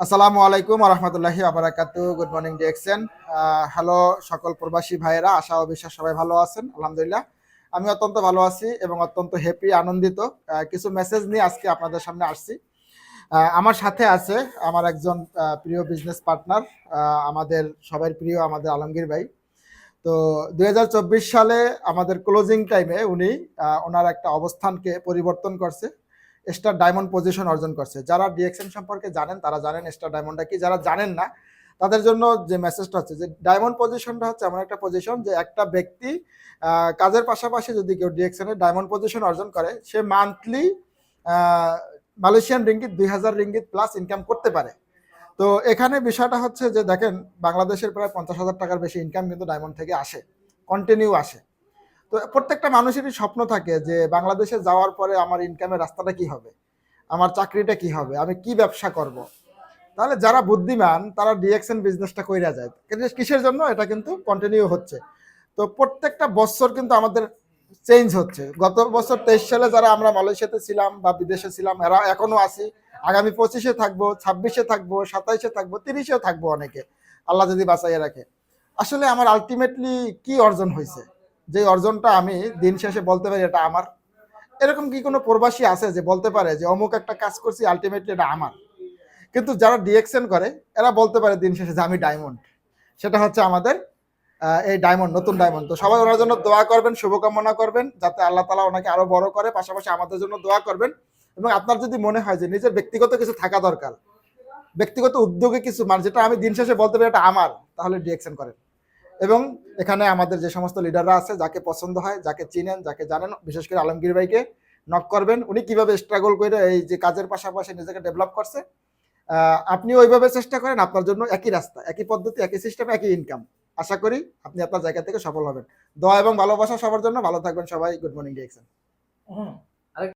আসসালামু আলাইকুম রহমতুল্লাহি আবরাকাতু গুড মর্নিং ডিএক্সেন হ্যালো সকল প্রবাসী ভাইয়েরা, আশা ও বিশ্বাস সবাই ভালো আছেন, আলহামদুলিল্লাহ। আমি অত্যন্ত ভালো আছি এবং অত্যন্ত হ্যাপি আনন্দিত। কিছু মেসেজ নিয়ে আজকে আপনাদের সামনে আসছি। আমার সাথে আছে আমার একজন প্রিয় বিজনেস পার্টনার আমাদের সবার প্রিয়, আমাদের আলমগীর ভাই। তো দু হাজার চব্বিশ সালে আমাদের ক্লোজিং টাইমে উনি ওনার একটা অবস্থানকে পরিবর্তন করছে। স্টার ডায়মন্ড পজিশন অর্জন করছে। যারা ডিএক্সএন সম্পর্কে জানেন, তারা জানেন স্টার ডায়মন্ডটা কি। যারা জানেন না, তাদের জন্য যে মেসেজটা হচ্ছে যে ডায়মন্ড পজিশনটা হচ্ছে এমন একটা পজিশন যে, একটা ব্যক্তি কাজের পাশাপাশি যদি কেউ ডিএক্সএন এর ডায়মন্ড পজিশন অর্জন করে, সে মান্থলি মালয়েশিয়ান রিঙ্গিত দুই হাজার রিঙ্গিত প্লাস ইনকাম করতে পারে। তো এখানে বিষয়টা হচ্ছে যে, দেখেন, বাংলাদেশের প্রায় পঞ্চাশ হাজার টাকার বেশি ইনকাম কিন্তু ডায়মন্ড থেকে আসে কন্টিনিউ আসে। তো প্রত্যেকটা মানুষেরই স্বপ্ন থাকে যে বাংলাদেশে যাওয়ার পরে আমার ইনকামের রাস্তাটা কি হবে? আমার চাকরিটা কি হবে? আমি কি ব্যবসা করব? তাহলে যারা বুদ্ধিমান, তারা ডিএক্সএন বিজনেসটা কইরা যায়। কিসের জন্য? এটা কিন্তু কন্টিনিউ হচ্ছে। তো প্রত্যেকটা বছর কিন্তু আমাদের চেঞ্জ হচ্ছে। গত বছর তেইশ সালে যারা আমরা মালয়েশিয়াতে ছিলাম বা বিদেশে ছিলাম, এরা এখনও আছি। আগামী পঁচিশে থাকব, ছাব্বিশে থাকব, সাতাইশে থাকব, তিরিশেও থাকব অনেকে। আল্লাহ যদি বাঁচাইয়ে রাখে। আসলে আমার আলটিমেটলি কি অর্জন হয়েছে যে অর্জনটা আমি দিন শেষে বলতে পারি এটা আমার। এরকম কি কোনো প্রবাসী আছে যে বলতে পারে যে অমুক একটা কাজ করছি আলটিমেটলি এটা আমার? কিন্তু যারা ডিএক্সএন করে, এরা বলতে পারে দিন শেষে যে আমি ডায়মন্ড সেটা হচ্ছে আমাদের এই ডায়মন্ড নতুন ডায়মন্ড তো সবাই ওনার জন্য দোয়া করবেন, শুভকামনা করবেন, যাতে আল্লাহ তালা ওনাকে আরও বড় করে, পাশাপাশি আমাদের জন্য দোয়া করবেন। এবং আপনার যদি মনে হয় যে নিজের ব্যক্তিগত কিছু থাকা দরকার, ব্যক্তিগত উদ্যোগে কিছু মানে যেটা আমি দিন শেষে বলতে পারি এটা আমার, তাহলে ডিএক্সএন করেন। এবং এখানে আমাদের যে সমস্ত লিডাররা আছে, যাকে পছন্দ হয়, যাকে চিনেন, যাকে জানেন, বিশেষ করে আলমগীর ভাইকে নক করবেন। উনি কীভাবে স্ট্রাগল করে এই যে কাজের পাশাপাশি নিজেকে ডেভেলপ করছে আপনি ওইভাবে চেষ্টা করেন, আপনার জন্য একই রাস্তা, একই পদ্ধতি, একই সিস্টেম একই ইনকাম আশা করি আপনি আপনার জায়গা থেকে সফল হবেন। দোয়া এবং ভালোবাসা সবার জন্য। ভালো থাকবেন সবাই। গুড মর্নিং ডিএক্সএন হুম।